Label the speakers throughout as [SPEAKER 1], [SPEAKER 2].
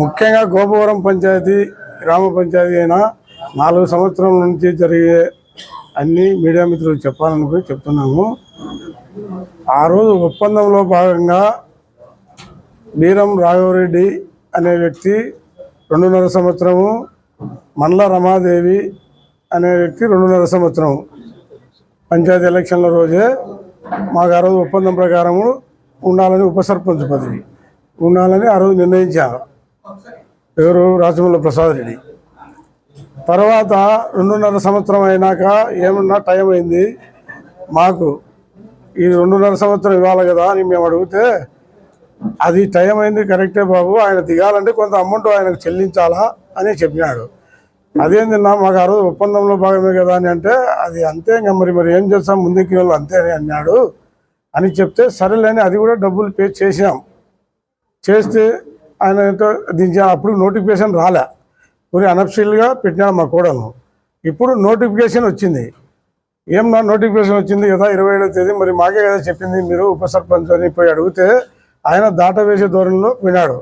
[SPEAKER 1] ముఖ్యంగా గోపవరం పంచాయతీ గ్రామ పంచాయతీ అయినా నాలుగు సంవత్సరాల నుంచి జరిగే అన్ని మీడియా మిత్రులు చెప్పాలనుకుని చెప్తున్నాము. ఆ రోజు ఒప్పందంలో భాగంగా బీరం రాఘవరెడ్డి అనే వ్యక్తి రెండున్నర సంవత్సరము మండల రమాదేవి అనే వ్యక్తి రెండున్నర సంవత్సరం. పంచాయతీ ఎలక్షన్ల రోజే మాకు ఆ రోజు ఒప్పందం ప్రకారము ఉండాలని ఉప సర్పంచ్ పదవి. ఉండాలని ఆ రోజు నిర్ణయించారు. ఎవరు రాజమల్ల ప్రసాద్ రెడ్డి. తర్వాత రెండున్నర సంవత్సరం అయినాక ఏమన్నా టైం అయింది? మాకు ఈ రెండున్నర సంవత్సరం ఇవ్వాలి కదా అని మేము అడిగితే అది టైం అయింది కరెక్టే బాబు ఆయన దిగాలంటే కొంత అమౌంట్ ఆయనకు చెల్లించాలా అని చెప్పినాడు. అదేందిన్నా మాకు ఆ రోజు ఒప్పందంలో భాగమే కదా అని అంటే అది అంతే ఇంకా మరి మరి ఏం చేస్తాం? ముందుకి వాళ్ళు అంతే అని అన్నాడు. అని చెప్తే సరేలేని అది కూడా డబ్బులు పే చేసాం చేస్తే ఆయన ఏంటో అప్పుడు నోటిఫికేషన్ రాలే. కొన్ని అనఫిషియల్గా పెట్టినాను మా కోడలను ఇప్పుడు నోటిఫికేషన్ వచ్చింది. ఏం నా నోటిఫికేషన్ వచ్చింది? కదా ఇరవై ఏడో తేదీ మరి మాకే కదా చెప్పింది మీరు ఉప సర్పంచ్ అని పోయి అడిగితే ఆయన దాట వేసే ధోరణిలో వినాడు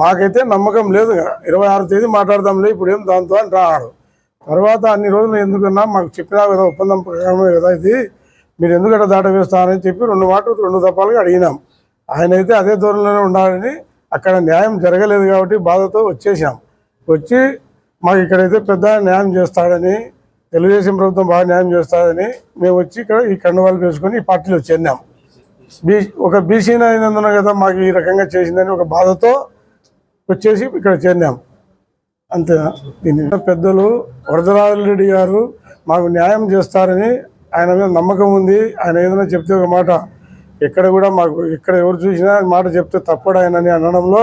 [SPEAKER 1] మాకైతే నమ్మకం లేదు. ఇరవై ఆరు తేదీ మాట్లాడదాంలే ఇప్పుడు ఏం దాంతో అని రాడు. తర్వాత అన్ని రోజులు ఎందుకన్నా మాకు చెప్పినా కదా ఒప్పందం ప్రకారమే కదా ఇది. మీరు ఎందుకంటే దాటవేస్తారని చెప్పి రెండు మాటలు రెండు దఫాలుగా అడిగినాం. ఆయన అయితే అదే ధోరణిలోనే ఉండాలని అక్కడ న్యాయం జరగలేదు కాబట్టి బాధతో వచ్చేసాం వచ్చి మాకు ఇక్కడైతే పెద్ద న్యాయం చేస్తాడని తెలుగుదేశం ప్రభుత్వం బాగా న్యాయం చేస్తాడని మేము వచ్చి ఇక్కడ ఈ కండువాలు వేసుకొని ఈ పార్టీలో చేరినాం. బీ ఒక బీసీని అయినందున కదా మాకు ఈ రకంగా చేసిందని ఒక బాధతో వచ్చేసి ఇక్కడ చేరినాం. అంతే దీని పెద్దలు వరదరాజు రెడ్డి గారు మాకు న్యాయం చేస్తారని ఆయన మీద నమ్మకం ఉంది. ఆయన ఏదైనా చెప్తే ఒక మాట ఎక్కడ కూడా మాకు ఇక్కడ ఎవరు చూసినా మాట చెప్తే తప్పడు ఆయన అని అనడంలో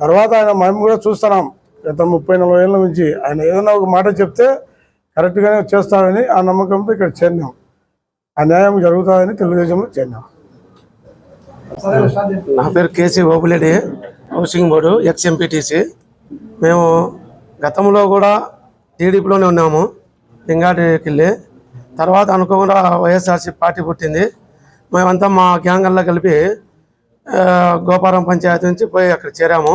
[SPEAKER 1] తర్వాత ఆయన మేము కూడా చూస్తున్నాం. గత ముప్పై నలభై ఏళ్ళ నుంచి ఆయన ఏదైనా ఒక మాట చెప్తే కరెక్ట్గానే చేస్తాడని ఆ నమ్మకంతో ఇక్కడ చేరినాం. ఆ న్యాయం జరుగుతుందని తెలుగుదేశంలో చేరినాం.
[SPEAKER 2] నా పేరు కేసీ ఓపులేడి హౌసింగ్ బోర్డు ఎక్స్ఎంపీటీసీ. మేము గతంలో కూడా టీడీపీలోనే ఉన్నాము లింగాటికి వెళ్ళి తర్వాత అనుకోకుండా వైఎస్ఆర్సీ పార్టీ పుట్టింది. మేమంతా మా గ్యాంగల్లో కలిపి గోపారం పంచాయతీ నుంచి పోయి అక్కడ చేరాము.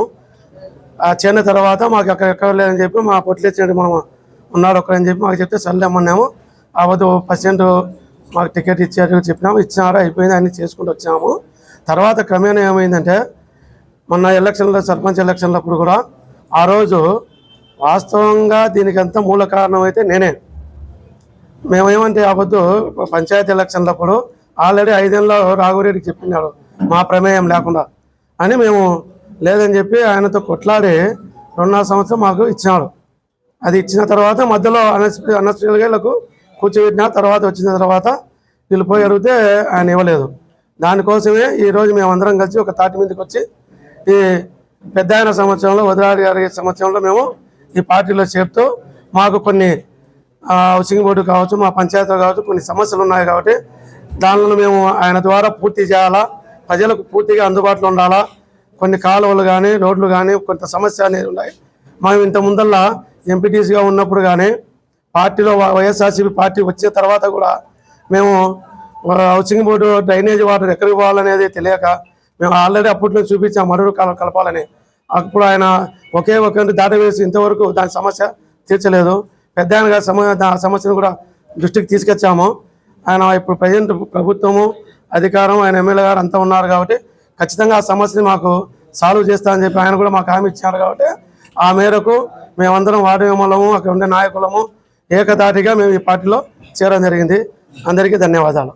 [SPEAKER 2] ఆ చేరిన తర్వాత మాకు అక్కడ ఎక్కడ లేదని చెప్పి మా పొట్లేచ్చినట్టు మనం ఉన్నాడు ఒక్కడని చెప్పి మాకు చెప్తే సర్లేమన్నాము ఆ వద్దు పర్సెంట్ మాకు టికెట్ ఇచ్చారు చెప్పినాము. ఇచ్చినారు అయిపోయింది అన్నీ చేసుకుంటూ వచ్చాము. తర్వాత క్రమేణా ఏమైందంటే మొన్న ఎలక్షన్లో సర్పంచ్ ఎలక్షన్లప్పుడు కూడా ఆ రోజు వాస్తవంగా దీనికంతా మూల కారణం అయితే నేనే. మేమేమంటే అబద్దు పంచాయతీ ఎలక్షన్లప్పుడు ఆల్రెడీ ఐదేళ్ళలో రాఘవరెడ్డికి చెప్పినాడు మా ప్రమేయం లేకుండా అని మేము లేదని చెప్పి ఆయనతో కొట్లాడి రెండున్నర సంవత్సరం మాకు ఇచ్చినాడు. అది ఇచ్చిన తర్వాత మధ్యలో అనస్పీ అనస్పిల్గా వీళ్ళకు కూర్చోబెట్టిన తర్వాత వచ్చిన తర్వాత వీళ్ళు పోయి అడిగితే ఆయన ఇవ్వలేదు. దానికోసమే ఈరోజు మేమందరం కలిసి ఒక తాటి మీదకి వచ్చి ఈ పెద్ద ఆయన సంవత్సరంలో వదిలాడి గారి సంవత్సరంలో మేము ఈ పార్టీలో చేరుతూ మాకు కొన్ని హౌసింగ్ బోర్డు కావచ్చు మా పంచాయతీ కావచ్చు కొన్ని సమస్యలు ఉన్నాయి కాబట్టి దానిలో మేము ఆయన ద్వారా పూర్తి చేయాలా? ప్రజలకు పూర్తిగా అందుబాటులో ఉండాలా? కొన్ని కాలువలు కానీ రోడ్లు కానీ కొంత సమస్య అనేది ఉన్నాయి. మనం ఇంత ముందల్లా ఎంపీటీసీగా ఉన్నప్పుడు కానీ పార్టీలో వై- వైఎస్ఆర్సీపీ పార్టీ వచ్చిన తర్వాత కూడా మేము హౌసింగ్ బోర్డు డ్రైనేజ్ వాటర్ ఎక్కడికి పోవాలనేది తెలియక మేము ఆల్రెడీ అప్పట్లో చూపించాం మరొక కాలం కలపాలని. అప్పుడు ఆయన ఒకే ఒక దాటవేసి ఇంతవరకు దాని సమస్య తీర్చలేదు. పెద్ద ఆయన సమ సమస్యను కూడా దృష్టికి తీసుకొచ్చాము. ఆయన ఇప్పుడు ప్రజెంట్ ప్రభుత్వము అధికారం ఆయన ఎమ్మెల్యే గారు అంతా ఉన్నారు కాబట్టి ఖచ్చితంగా ఆ సమస్యని మాకు సాల్వ్ చేస్తా అని చెప్పి ఆయన కూడా మాకు హామీ ఇచ్చారు కాబట్టి ఆ మేరకు మేమందరం వార్డు ఎమ్మెల్యేము అక్కడ ఉండే నాయకులము ఏకదాటిగా మేము ఈ పార్టీలో చేరడం జరిగింది. అందరికీ ధన్యవాదాలు.